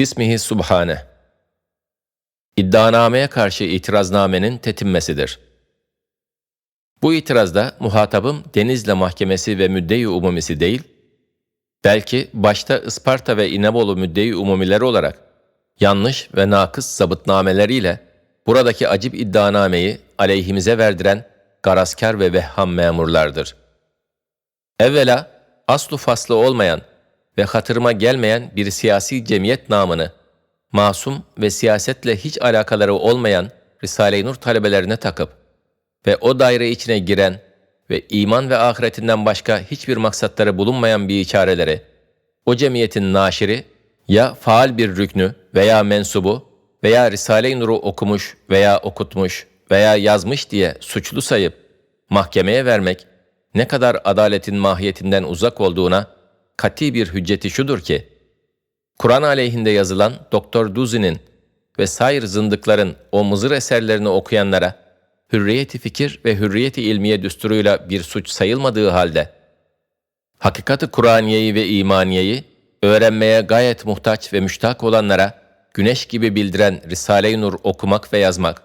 Bismihi Subhane. İddianameye karşı itiraznamenin tetinmesidir. Bu itirazda muhatabım Denizli Mahkemesi ve Müdde-i Umumisi değil, belki başta Isparta ve İnebolu Müdde-i Umumileri olarak yanlış ve nakıs zabıtnameleriyle buradaki acip iddianameyi aleyhimize verdiren garaskar ve vehham memurlardır. Evvela aslu faslı olmayan ve hatırıma gelmeyen bir siyasi cemiyet namını, masum ve siyasetle hiç alakaları olmayan Risale-i Nur talebelerine takıp ve o daire içine giren ve iman ve ahiretinden başka hiçbir maksatları bulunmayan bir içareleri, o cemiyetin naşiri ya faal bir rüknü veya mensubu veya Risale-i Nur'u okumuş veya okutmuş veya yazmış diye suçlu sayıp mahkemeye vermek ne kadar adaletin mahiyetinden uzak olduğuna kati bir hücceti şudur ki, Kur'an aleyhinde yazılan Doktor Duzi'nin ve sair zındıkların o mızır eserlerini okuyanlara hürriyeti fikir ve hürriyeti ilmiye düsturuyla bir suç sayılmadığı halde, hakikati Kur'aniyeyi ve imaniyeyi öğrenmeye gayet muhtaç ve müştak olanlara güneş gibi bildiren Risale-i Nur okumak ve yazmak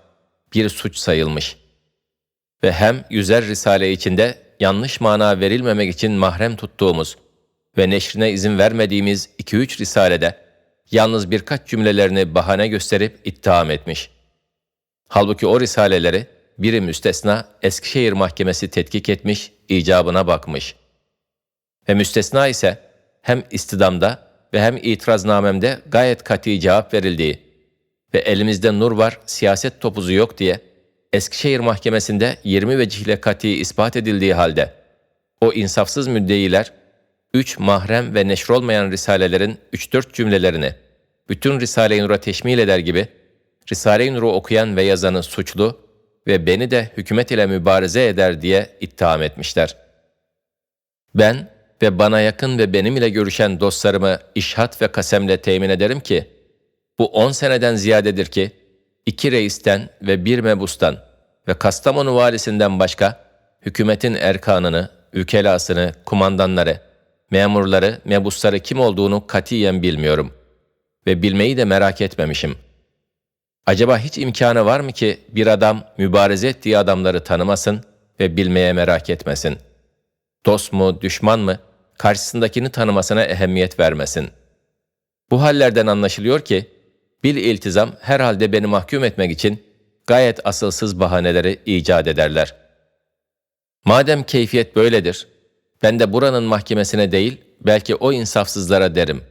bir suç sayılmış. Ve hem yüzer Risale içinde yanlış mana verilmemek için mahrem tuttuğumuz ve neşrine izin vermediğimiz 2-3 risalede yalnız birkaç cümlelerini bahane gösterip ittiham etmiş. Halbuki o risaleleri biri müstesna Eskişehir Mahkemesi tetkik etmiş, icabına bakmış. Ve müstesna ise hem istidamda ve hem itiraznamemde gayet kati cevap verildiği ve elimizde nur var, siyaset topuzu yok diye Eskişehir Mahkemesi'nde 20 vecihle kati ispat edildiği halde o insafsız müddeiler üç mahrem ve neşr olmayan risalelerin üç dört cümlelerini bütün Risale-i Nur'a teşmil eder gibi Risale-i Nur'u okuyan ve yazanı suçlu ve beni de hükümet ile mübareze eder diye ittiham etmişler. Ben ve bana yakın ve benim ile görüşen dostlarımı işhat ve kasemle temin ederim ki, bu on seneden ziyadedir ki, iki reisten ve bir mebustan ve Kastamonu valisinden başka, hükümetin erkanını, ükelasını, kumandanları, memurları, mebusları kim olduğunu katiyen bilmiyorum. Ve bilmeyi de merak etmemişim. Acaba hiç imkanı var mı ki bir adam mübareze ettiği adamları tanımasın ve bilmeye merak etmesin? Dost mu, düşman mı, karşısındakini tanımasına ehemmiyet vermesin. Bu hallerden anlaşılıyor ki, bil iltizam herhalde beni mahkum etmek için gayet asılsız bahaneleri icat ederler. Madem keyfiyet böyledir, ben de buranın mahkemesine değil, belki o insafsızlara derim.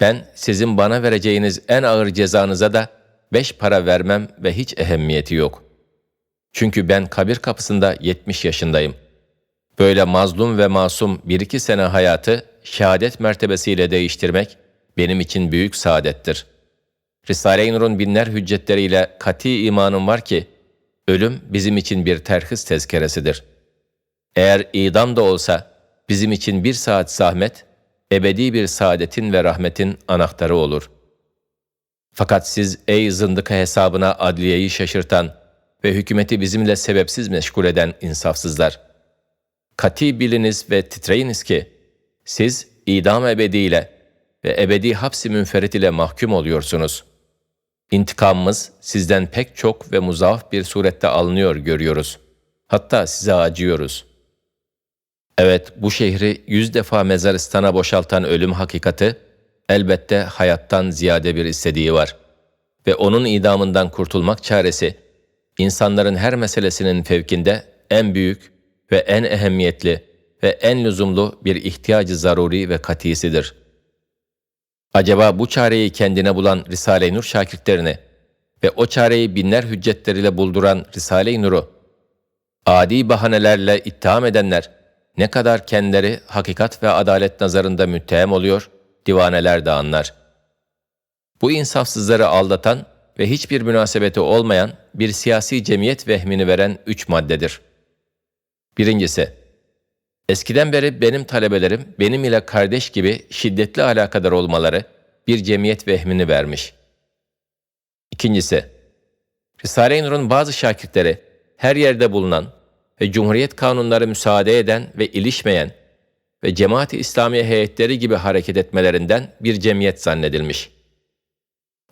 Ben sizin bana vereceğiniz en ağır cezanıza da beş para vermem ve hiç ehemmiyeti yok. Çünkü ben kabir kapısında 70 yaşındayım. Böyle mazlum ve masum bir iki sene hayatı şehadet mertebesiyle değiştirmek benim için büyük saadettir. Risale-i Nur'un binler hüccetleriyle kati imanım var ki, ölüm bizim için bir terhis tezkeresidir. Eğer idam da olsa, bizim için bir saat zahmet, ebedi bir saadetin ve rahmetin anahtarı olur.'' Fakat siz ey zındıka hesabına adliyeyi şaşırtan ve hükümeti bizimle sebepsiz meşgul eden insafsızlar. Kati biliniz ve titreyiniz ki, siz idam ebediyle ve ebedi hapsi münferit ile mahkum oluyorsunuz. İntikamımız sizden pek çok ve muzaaf bir surette alınıyor görüyoruz. Hatta size acıyoruz. Evet, bu şehri yüz defa mezaristana boşaltan ölüm hakikati, elbette hayattan ziyade bir istediği var. Ve onun idamından kurtulmak çaresi, insanların her meselesinin fevkinde en büyük ve en ehemmiyetli ve en lüzumlu bir ihtiyacı zaruri ve katisidir. Acaba bu çareyi kendine bulan Risale-i Nur şakirtlerini ve o çareyi binler hüccetleriyle bulduran Risale-i Nur'u, adi bahanelerle ittiham edenler ne kadar kendileri hakikat ve adalet nazarında müttehem oluyor divaneler de anlar. Bu insafsızları aldatan ve hiçbir münasebeti olmayan bir siyasi cemiyet vehmini veren üç maddedir. Birincisi, eskiden beri benim talebelerim benim ile kardeş gibi şiddetli alakadar olmaları bir cemiyet vehmini vermiş. İkincisi, Risale-i Nur'un bazı şakirtleri her yerde bulunan ve Cumhuriyet kanunları müsaade eden ve ilişmeyen ve cemaat-i İslamiye heyetleri gibi hareket etmelerinden bir cemiyet zannedilmiş.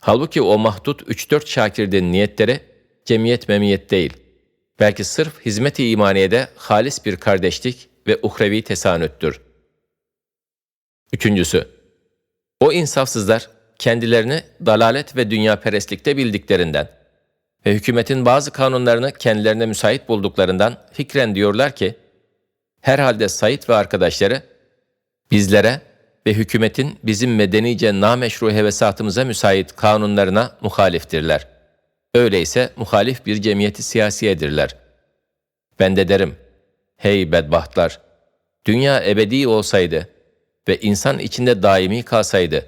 Halbuki o mahdut 3-4 şakirdin niyetleri cemiyet memiyet değil. Belki sırf hizmet-i imaniyede halis bir kardeşlik ve uhrevi tesanüttür. Üçüncüsü, o insafsızlar kendilerini dalalet ve dünya perestlikte bildiklerinden ve hükümetin bazı kanunlarını kendilerine müsait bulduklarından fikren diyorlar ki, herhalde Said ve arkadaşları bizlere ve hükümetin bizim medenice nameşru hevesatımıza müsait kanunlarına muhaliftirler. Öyleyse muhalif bir cemiyeti siyasiyedirler. Ben de derim, hey bedbahtlar, dünya ebedi olsaydı ve insan içinde daimi kalsaydı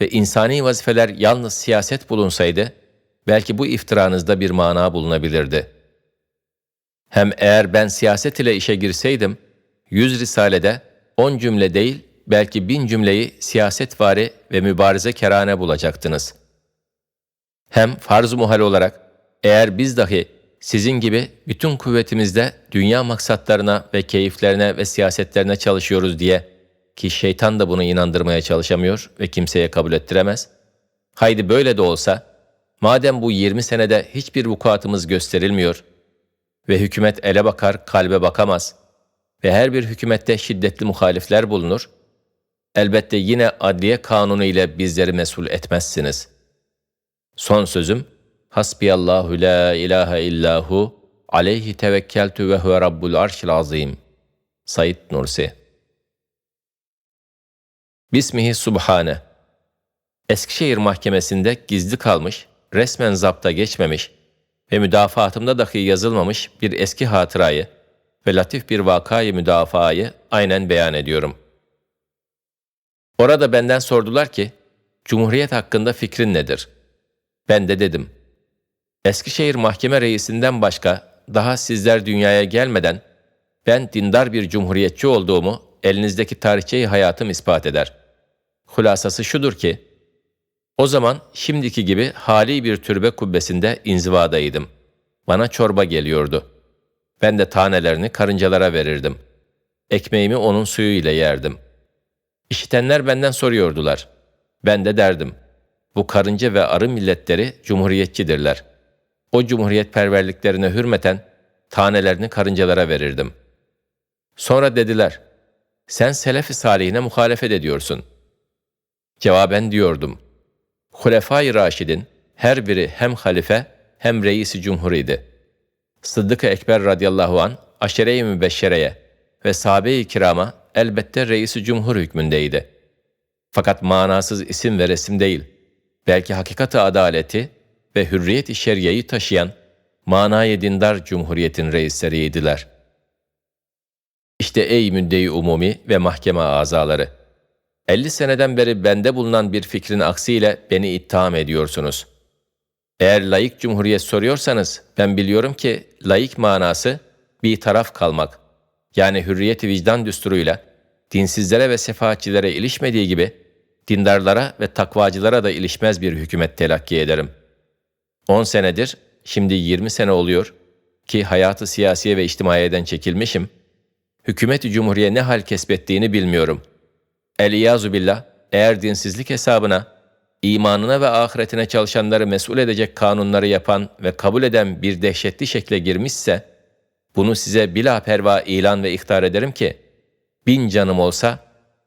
ve insani vazifeler yalnız siyaset bulunsaydı, belki bu iftiranızda bir mana bulunabilirdi. Hem eğer ben siyaset ile işe girseydim, yüz risalede on cümle değil, belki bin cümleyi siyasetvari ve mübarize kerane bulacaktınız. Hem farz-ı muhal olarak, eğer biz dahi sizin gibi bütün kuvvetimizde dünya maksatlarına ve keyiflerine ve siyasetlerine çalışıyoruz diye ki şeytan da bunu inandırmaya çalışamıyor ve kimseye kabul ettiremez. Haydi böyle de olsa, madem bu 20 senede hiçbir vukuatımız gösterilmiyor ve hükümet ele bakar, kalbe bakamaz ve her bir hükümette şiddetli muhalifler bulunur, elbette yine adliye kanunu ile bizleri mesul etmezsiniz. Son sözüm, Hasbiyallahu la ilahe illahu aleyhi tevekkeltü ve huve rabbul arşil azim. Said Nursi Bismihi Subhane Eskişehir Mahkemesi'nde gizli kalmış, resmen zapta geçmemiş ve müdafaatımda dahi yazılmamış bir eski hatırayı ve latif bir vakayı müdafaayı aynen beyan ediyorum. Orada benden sordular ki, Cumhuriyet hakkında fikrin nedir? Ben de dedim, Eskişehir Mahkeme Reisinden başka daha sizler dünyaya gelmeden ben dindar bir cumhuriyetçi olduğumu elinizdeki tarihçeyi hayatım ispat eder.'' Hulasası şudur ki, o zaman şimdiki gibi hali bir türbe kubbesinde inzivadaydım. Bana çorba geliyordu. Ben de tanelerini karıncalara verirdim. Ekmeğimi onun suyu ile yerdim. İşitenler benden soruyordular. Ben de derdim. Bu karınca ve arı milletleri cumhuriyetçidirler. O cumhuriyet perverliklerine hürmeten tanelerini karıncalara verirdim. Sonra dediler, sen Selefi Salihine muhalefet ediyorsun.'' Cevaben diyordum. Hulefai Raşid'in her biri hem halife hem reisi cumhur idi. Sıddık-ı Ekber radıyallahu an aşere-i mübeşşereye ve sahabe-i kirama elbette reisi cumhur hükmündeydi. Fakat manasız isim ve resim değil, belki hakikati adaleti ve hürriyet-i şeriyeyi taşıyan manayı dindar cumhuriyetin reisleriydiler. İşte ey müddeyi umumi ve mahkeme azaları! 50 seneden beri bende bulunan bir fikrin aksiyle beni ittiham ediyorsunuz. Eğer layık cumhuriyet soruyorsanız ben biliyorum ki layık manası bir taraf kalmak. Yani hürriyeti vicdan düsturuyla dinsizlere ve sefahatçilere ilişmediği gibi dindarlara ve takvacılara da ilişmez bir hükümet telakki ederim. 10 senedir, şimdi 20 sene oluyor ki hayatı siyasiye ve içtimaiyeden çekilmişim. Hükümet-i Cumhuriye ne hal kesbettiğini bilmiyorum.'' Eliyazu billah, eğer dinsizlik hesabına, imanına ve ahiretine çalışanları mesul edecek kanunları yapan ve kabul eden bir dehşetli şekle girmişse, bunu size bila perva ilan ve ihtar ederim ki, bin canım olsa,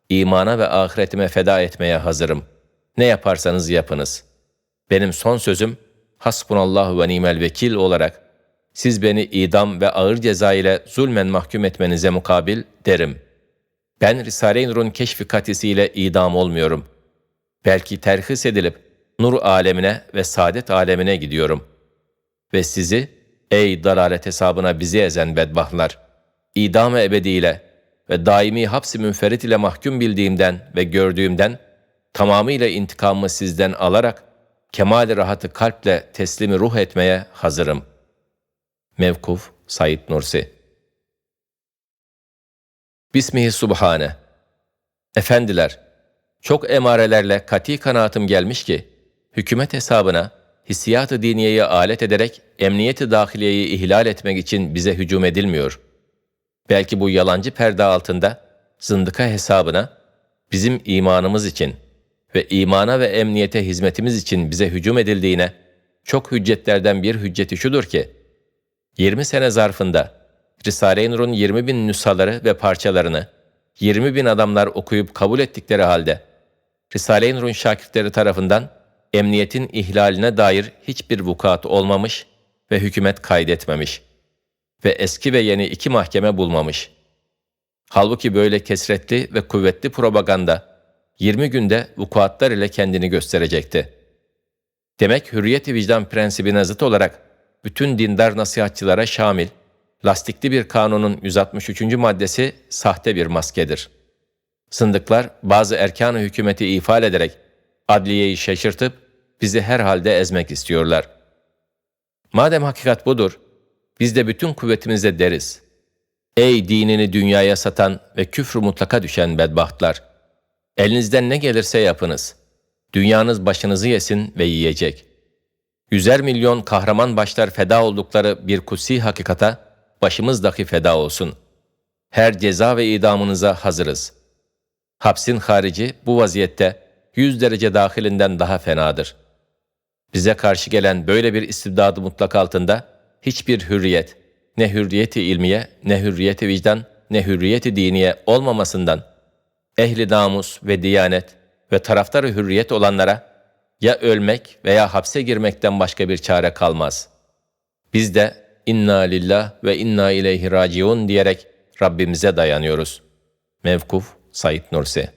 imana ve ahiretime feda etmeye hazırım. Ne yaparsanız yapınız. Benim son sözüm, hasbunallahu ve nimel vekil olarak, siz beni idam ve ağır ceza ile zulmen mahkum etmenize mukabil derim.'' Ben Risale-i Nur'un keşfi katisiyle idam olmuyorum. Belki terhis edilip nur alemine ve saadet alemine gidiyorum. Ve sizi, ey dalalet hesabına bizi ezen bedbahtlar, idam-ı ebediyle ve daimi hapsi münferit ile mahkum bildiğimden ve gördüğümden, tamamıyla intikamımı sizden alarak, kemal rahatı kalple teslimi ruh etmeye hazırım. Mevkuf Said Nursi Bismihi Subhane. Efendiler, çok emarelerle kati kanaatim gelmiş ki, hükümet hesabına hissiyat-ı diniyeyi alet ederek emniyeti dahiliyeyi ihlal etmek için bize hücum edilmiyor. Belki bu yalancı perde altında zındıka hesabına bizim imanımız için ve imana ve emniyete hizmetimiz için bize hücum edildiğine, çok hüccetlerden bir hücceti şudur ki, 20 sene zarfında Risale-i Nur'un 20 bin nüshaları ve parçalarını 20 bin adamlar okuyup kabul ettikleri halde, Risale-i Nur'un şakirtleri tarafından emniyetin ihlaline dair hiçbir vukuat olmamış ve hükümet kaydetmemiş ve eski ve yeni iki mahkeme bulmamış. Halbuki böyle kesretli ve kuvvetli propaganda 20 günde vukuatlar ile kendini gösterecekti. Demek hürriyet vicdan prensibine zıt olarak bütün dindar nasihatçılara şamil, lastikli bir kanunun 163. maddesi sahte bir maskedir. Sındıklar bazı erkan-ı hükümeti ifade ederek adliyeyi şaşırtıp bizi herhalde ezmek istiyorlar. Madem hakikat budur, biz de bütün kuvvetimizle deriz. Ey dinini dünyaya satan ve küfrü mutlaka düşen bedbahtlar! Elinizden ne gelirse yapınız. Dünyanız başınızı yesin ve yiyecek. Yüzer milyon kahraman başlar feda oldukları bir kutsi hakikata başımız dahi feda olsun. Her ceza ve idamınıza hazırız. Hapsin harici bu vaziyette yüz derece dahilinden daha fenadır. Bize karşı gelen böyle bir istibdadı mutlak altında hiçbir hürriyet, ne hürriyeti ilmiye, ne hürriyeti vicdan, ne hürriyeti diniye olmamasından, ehli namus ve diyanet ve taraftarı hürriyet olanlara ya ölmek veya hapse girmekten başka bir çare kalmaz. Biz de inna lillah ve inna ileyhi raciun diyerek Rabbimize dayanıyoruz. Mevkuf Said Nursi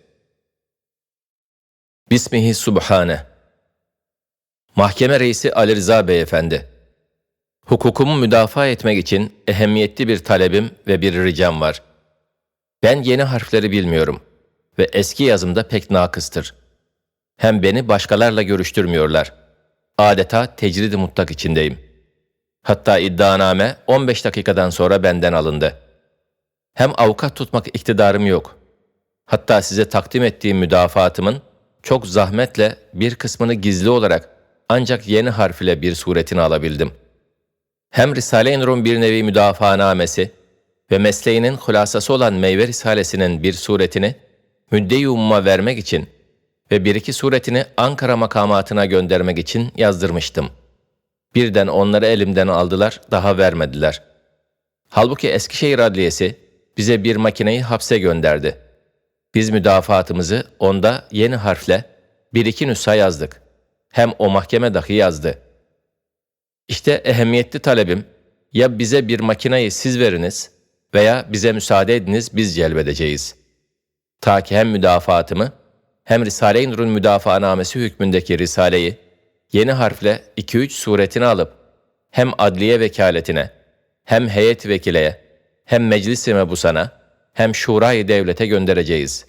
Bismihi Subhane Mahkeme Reisi Ali Rıza Beyefendi Hukukumu müdafaa etmek için ehemmiyetli bir talebim ve bir ricam var. Ben yeni harfleri bilmiyorum ve eski yazımda pek nakıstır. Hem beni başkalarla görüştürmüyorlar. Adeta tecrid mutlak içindeyim. Hatta iddianame 15 dakikadan sonra benden alındı. Hem avukat tutmak iktidarım yok. Hatta size takdim ettiğim müdafaatımın çok zahmetle bir kısmını gizli olarak ancak yeni harf ile bir suretini alabildim. Hem Risale-i Nur'un bir nevi müdafaanamesi ve mesleğinin hulasası olan Meyve Risalesi'nin bir suretini müdde-i umuma vermek için ve bir iki suretini Ankara makamatına göndermek için yazdırmıştım. Birden onları elimden aldılar, daha vermediler. Halbuki Eskişehir Adliyesi bize bir makineyi hapse gönderdi. Biz müdafaatımızı onda yeni harfle bir iki nüsha yazdık. Hem o mahkeme dahi yazdı. İşte ehemmiyetli talebim, ya bize bir makineyi siz veriniz veya bize müsaade ediniz biz celbedeceğiz. Ta ki hem müdafaatımı hem Risale-i Nur'un müdafaanamesi hükmündeki Risale'yi yeni harfle 2-3 suretini alıp hem adliye vekaletine, hem heyet vekileye, hem meclis-i mebusana, hem şurayı devlete göndereceğiz.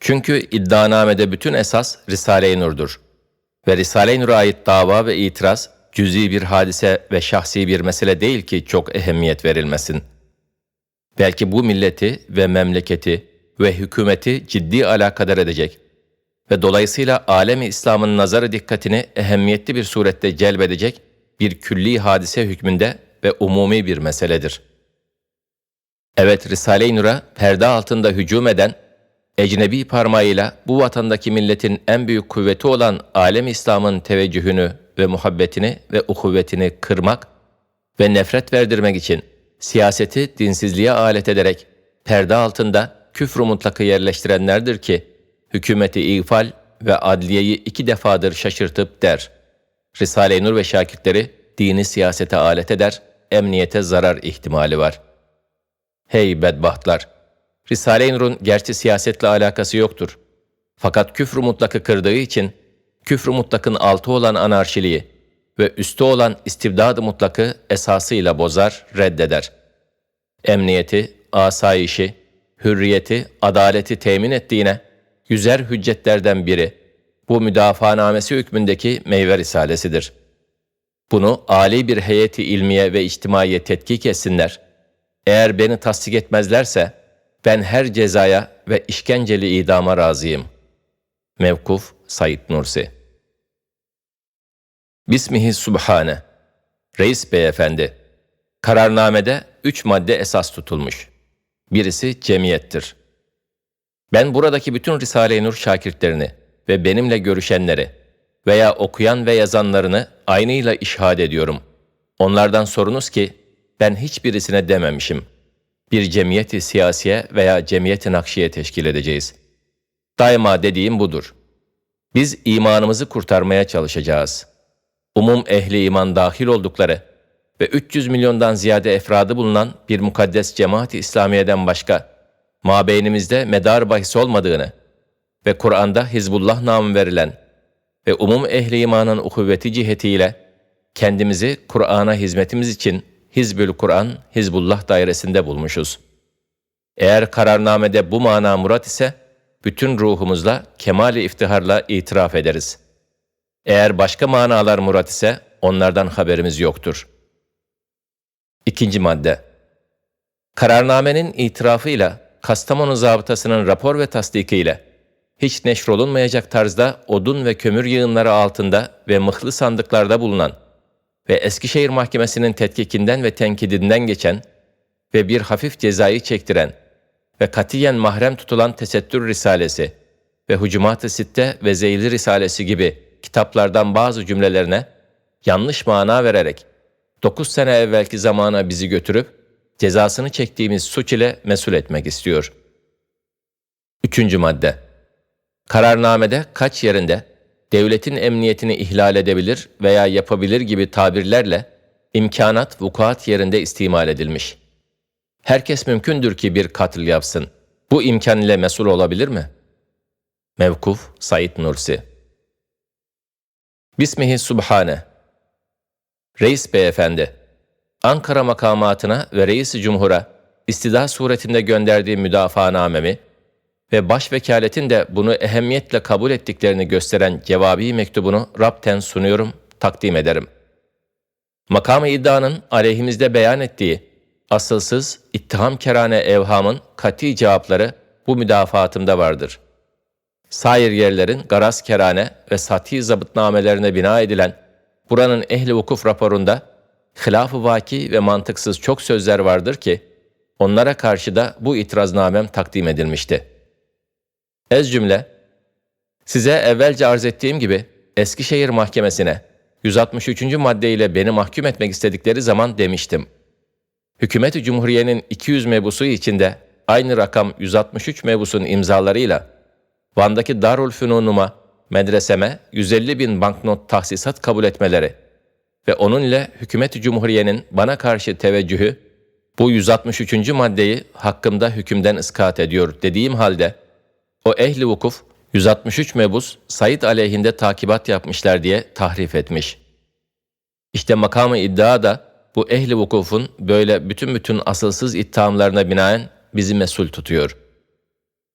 Çünkü iddianamede bütün esas Risale-i Nur'dur. Ve Risale-i Nur'a ait dava ve itiraz cüzi bir hadise ve şahsi bir mesele değil ki çok ehemmiyet verilmesin. Belki bu milleti ve memleketi ve hükümeti ciddi alakadar edecek ve dolayısıyla alemi İslam'ın nazarı dikkatini ehemmiyetli bir surette celbedecek bir külli hadise hükmünde ve umumi bir meseledir. Evet Risale-i Nur'a perde altında hücum eden, ecnebi parmağıyla bu vatandaki milletin en büyük kuvveti olan alem İslam'ın teveccühünü ve muhabbetini ve uhuvvetini kırmak ve nefret verdirmek için siyaseti dinsizliğe alet ederek perde altında küfrü mutlakı yerleştirenlerdir ki, hükümeti ifal ve adliyeyi iki defadır şaşırtıp der. Risale-i Nur ve şakirtleri dini siyasete alet eder, emniyete zarar ihtimali var. Hey bedbahtlar! Risale-i Nur'un gerçi siyasetle alakası yoktur. Fakat küfrü mutlakı kırdığı için, küfrü mutlakın altı olan anarşiliği ve üstü olan istibdad-ı mutlakı esasıyla bozar, reddeder. Emniyeti, asayişi, hürriyeti, adaleti temin ettiğine yüzer hüccetlerden biri bu müdafaanamesi hükmündeki meyve risalesidir. Bunu âli bir heyeti ilmiye ve içtimaiye tetkik etsinler. Eğer beni tasdik etmezlerse ben her cezaya ve işkenceli idama razıyım. Mevkuf Said Nursi Bismihi Subhane Reis Beyefendi Kararnamede üç madde esas tutulmuş. Birisi cemiyettir. Ben buradaki bütün Risale-i Nur şakirtlerini ve benimle görüşenleri veya okuyan ve yazanlarını aynıyla işhad ediyorum. Onlardan sorunuz ki, ben hiçbirisine dememişim. Bir cemiyeti siyasiye veya cemiyeti nakşiye teşkil edeceğiz. Daima dediğim budur. Biz imanımızı kurtarmaya çalışacağız. Umum ehli iman dahil oldukları ve 300 milyondan ziyade efradı bulunan bir mukaddes cemaat-i İslamiye'den başka, mabeynimizde medar bahis olmadığını ve Kur'an'da Hizbullah namı verilen ve umum ehli imanın uhuvveti cihetiyle kendimizi Kur'an'a hizmetimiz için Hizbül Kur'an, Hizbullah dairesinde bulmuşuz. Eğer kararnamede bu mana murat ise, bütün ruhumuzla, kemali iftiharla itiraf ederiz. Eğer başka manalar murat ise, onlardan haberimiz yoktur. İkinci madde Kararnamenin itirafıyla, Kastamonu zabıtasının rapor ve tasdikiyle, hiç neşrolunmayacak tarzda odun ve kömür yığınları altında ve mıhlı sandıklarda bulunan ve Eskişehir Mahkemesi'nin tetkikinden ve tenkidinden geçen ve bir hafif cezayı çektiren ve katiyen mahrem tutulan Tesettür Risalesi ve Hucumat-ı Sitte ve Zeyli Risalesi gibi kitaplardan bazı cümlelerine yanlış mana vererek 9 sene evvelki zamana bizi götürüp cezasını çektiğimiz suç ile mesul etmek istiyor. Üçüncü madde Kararnamede kaç yerinde devletin emniyetini ihlal edebilir veya yapabilir gibi tabirlerle imkanat vukuat yerinde istimal edilmiş. Herkes mümkündür ki bir katil yapsın. Bu imkan ile mesul olabilir mi? Mevkuf Said Nursi Bismihi Subhane Reis Beyefendi Ankara makamatına ve Reis-i Cumhur'a istida suretinde gönderdiği müdafaanamemi ve başvekaletin de bunu ehemmiyetle kabul ettiklerini gösteren cevabi mektubunu rapten sunuyorum, takdim ederim. Makam-ı iddianın aleyhimizde beyan ettiği asılsız, ittiham kerane evhamın kati cevapları bu müdafaatımda vardır. Sair yerlerin garaz kerane ve sati zabıtnamelerine bina edilen buranın ehli vukuf raporunda hilaf-ı vaki ve mantıksız çok sözler vardır ki, onlara karşı da bu itiraznamem takdim edilmişti.'' Ez cümle, size evvelce arz ettiğim gibi Eskişehir Mahkemesi'ne 163. maddeyle beni mahkum etmek istedikleri zaman demiştim. Hükümet-i Cumhuriye'nin 200 mebusu içinde aynı rakam 163 mebusun imzalarıyla Van'daki Darul Fünun'uma, medreseme 150 bin banknot tahsisat kabul etmeleri ve onun ile Hükümet-i Cumhuriye'nin bana karşı teveccühü bu 163. maddeyi hakkımda hükümden ıskat ediyor dediğim halde o ehli vukuf 163 mebus Said aleyhinde takibat yapmışlar diye tahrif etmiş. İşte makamı iddia da bu ehli vukufun böyle bütün bütün asılsız ittihamlarına binaen bizi mesul tutuyor.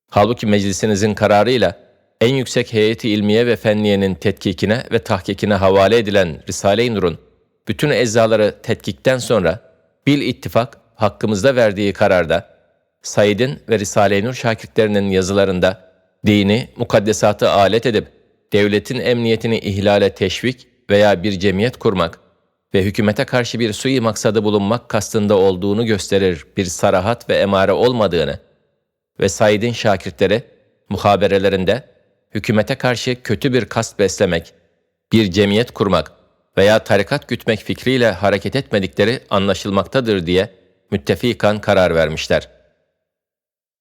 Halbuki meclisinizin kararıyla en yüksek heyeti ilmiye ve fenniyenin tetkikine ve tahkikine havale edilen Risale-i Nur'un bütün eczaları tetkikten sonra bil ittifak hakkımızda verdiği kararda Said'in ve Risale-i Nur şakirtlerinin yazılarında dini, mukaddesatı alet edip devletin emniyetini ihlale teşvik veya bir cemiyet kurmak ve hükümete karşı bir sui maksadı bulunmak kastında olduğunu gösterir bir sarahat ve emare olmadığını ve Said'in şakirtleri muhaberelerinde hükümete karşı kötü bir kast beslemek, bir cemiyet kurmak veya tarikat gütmek fikriyle hareket etmedikleri anlaşılmaktadır diye müttefikan karar vermişler.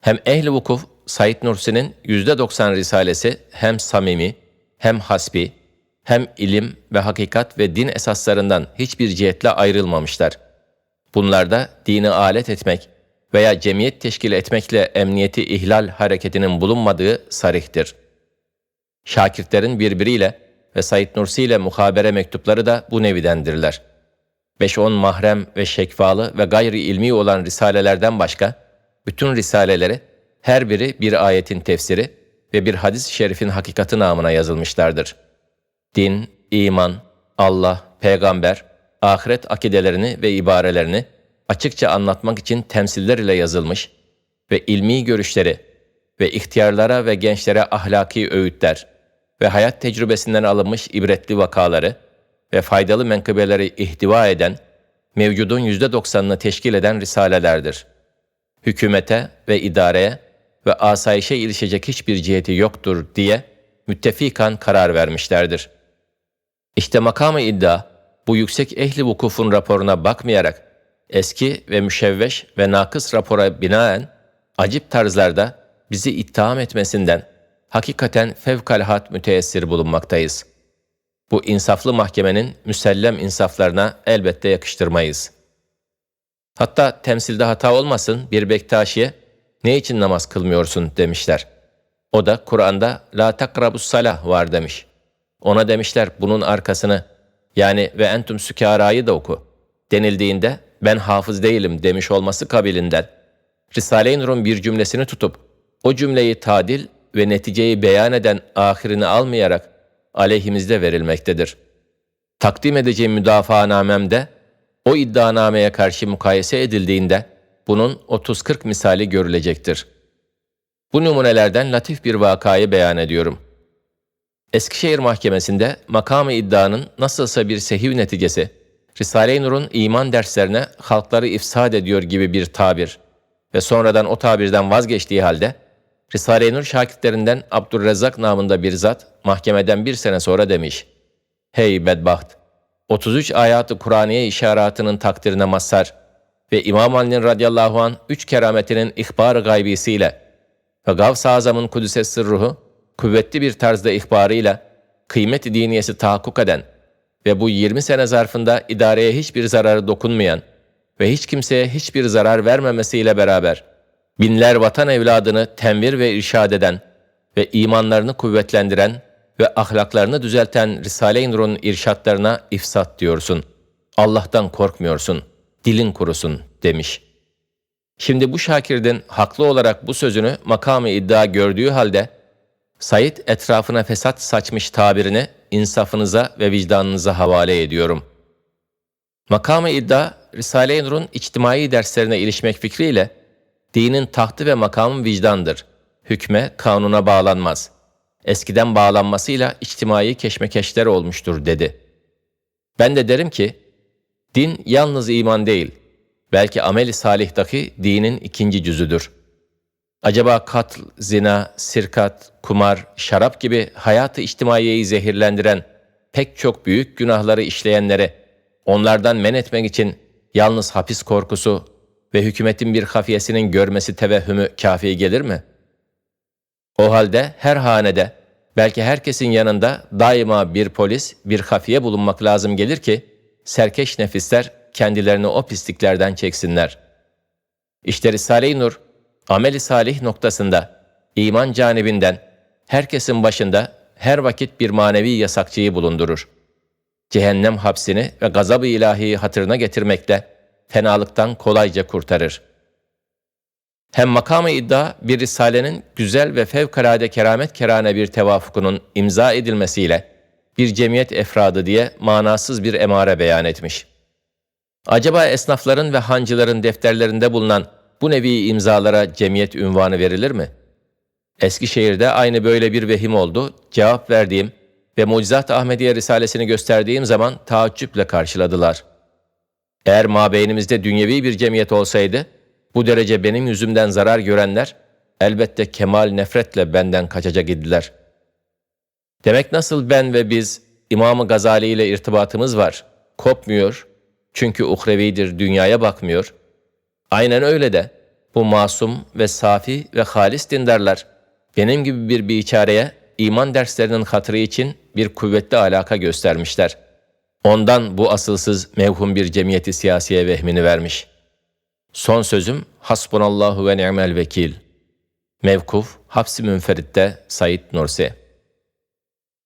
Hem ehl-i vukuf Said Nursi'nin %90 risalesi hem samimi, hem hasbi, hem ilim ve hakikat ve din esaslarından hiçbir cihetle ayrılmamışlar. Bunlarda dini alet etmek veya cemiyet teşkil etmekle emniyeti ihlal hareketinin bulunmadığı sarihtir. Şakirtlerin birbiriyle ve Said Nursi ile muhabere mektupları da bu nevidendirler. 5-10 mahrem ve şekfalı ve gayri ilmi olan risalelerden başka, bütün risaleleri her biri bir ayetin tefsiri ve bir hadis-i şerifin hakikati namına yazılmışlardır. Din, iman, Allah, peygamber, ahiret akidelerini ve ibarelerini açıkça anlatmak için temsiller ile yazılmış ve ilmi görüşleri ve ihtiyarlara ve gençlere ahlaki öğütler ve hayat tecrübesinden alınmış ibretli vakaları ve faydalı menkıbeleri ihtiva eden, mevcudun yüzde doksanını teşkil eden risalelerdir. Hükümete ve idareye ve asayişe ilişecek hiçbir ciheti yoktur diye müttefikan karar vermişlerdir. İşte makamı iddia, bu yüksek ehli vukufun raporuna bakmayarak, eski ve müşevveş ve nakıs rapora binaen, acip tarzlarda bizi ittiham etmesinden, hakikaten fevkalhat müteessir bulunmaktayız. Bu insaflı mahkemenin müsellem insaflarına elbette yakıştırmayız. Hatta temsilde hata olmasın bir Bektaşi'ye ne için namaz kılmıyorsun demişler. O da Kur'an'da la takrabus salah var demiş. Ona demişler bunun arkasını yani ve entum sükarayı da oku. Denildiğinde ben hafız değilim demiş olması kabilinden. Risale-i Nur'un bir cümlesini tutup o cümleyi tadil ve neticeyi beyan eden ahirini almayarak aleyhimizde verilmektedir. Takdim edeceğim müdafaanamemde o iddianameye karşı mukayese edildiğinde bunun 30-40 misali görülecektir. Bu numunelerden latif bir vakayı beyan ediyorum. Eskişehir Mahkemesi'nde makamı iddianın nasılsa bir sehiv neticesi, Risale-i Nur'un iman derslerine halkları ifsad ediyor gibi bir tabir ve sonradan o tabirden vazgeçtiği halde, Risale-i Nur şakitlerinden Abdurrezzak namında bir zat mahkemeden bir sene sonra demiş, Hey bedbaht! 33 ayatı Kur'aniye işaretinin takdirine mazhar ve İmam Ali'nin radıyallahu an üç kerametinin ihbar gaybisiyle ve Gavs-ı Azam'ın Kudüs'e sırruhu kuvvetli bir tarzda ihbarıyla kıymet diniyesi tahakkuk eden ve bu 20 sene zarfında idareye hiçbir zararı dokunmayan ve hiç kimseye hiçbir zarar vermemesiyle beraber binler vatan evladını tenvir ve irşad eden ve imanlarını kuvvetlendiren ve ahlaklarını düzelten Risale-i Nur'un irşatlarına ifsat diyorsun. Allah'tan korkmuyorsun, dilin kurusun demiş. Şimdi bu Şakir'in haklı olarak bu sözünü makamı iddia gördüğü halde, Said etrafına fesat saçmış tabirini insafınıza ve vicdanınıza havale ediyorum. Makamı iddia, Risale-i Nur'un içtimai derslerine ilişmek fikriyle, dinin tahtı ve makamı vicdandır. Hükme, kanuna bağlanmaz. Eskiden bağlanmasıyla içtimai keşmekeşler olmuştur dedi. Ben de derim ki, din yalnız iman değil, belki ameli salihtaki dinin ikinci cüzüdür. Acaba katl, zina, sirkat, kumar, şarap gibi hayatı içtimaiyeyi zehirlendiren pek çok büyük günahları işleyenlere onlardan men etmek için yalnız hapis korkusu ve hükümetin bir hafiyesinin görmesi tevehhümü kafi gelir mi? O halde her hanede, belki herkesin yanında daima bir polis, bir hafiye bulunmak lazım gelir ki, serkeş nefisler kendilerini o pisliklerden çeksinler. İşte Risale-i Nur, ameli salih noktasında, iman canibinden, herkesin başında her vakit bir manevi yasakçıyı bulundurur. Cehennem hapsini ve gazab-ı ilahiyi hatırına getirmekle, fenalıktan kolayca kurtarır. Hem makamı iddia bir risalenin güzel ve fevkalade keramet kerane bir tevafukunun imza edilmesiyle bir cemiyet efradı diye manasız bir emare beyan etmiş. Acaba esnafların ve hancıların defterlerinde bulunan bu nevi imzalara cemiyet ünvanı verilir mi? Eskişehir'de aynı böyle bir vehim oldu. Cevap verdiğim ve Mucizat Ahmediye Risalesini gösterdiğim zaman taaccüple karşıladılar.'' Eğer mabeynimizde dünyevi bir cemiyet olsaydı, bu derece benim yüzümden zarar görenler, elbette kemal nefretle benden kaçacak idiler. Demek nasıl ben ve biz İmam-ı Gazali ile irtibatımız var, kopmuyor, çünkü uhrevidir, dünyaya bakmıyor. Aynen öyle de bu masum ve safi ve halis dindarlar, benim gibi bir biçareye iman derslerinin hatırı için bir kuvvetli alaka göstermişler.'' Ondan bu asılsız mevhum bir cemiyeti siyasiye vehmini vermiş. Son sözüm hasbunallahu ve ni'mel vekil. Mevkuf Hapsi Münferit'te Said Nursi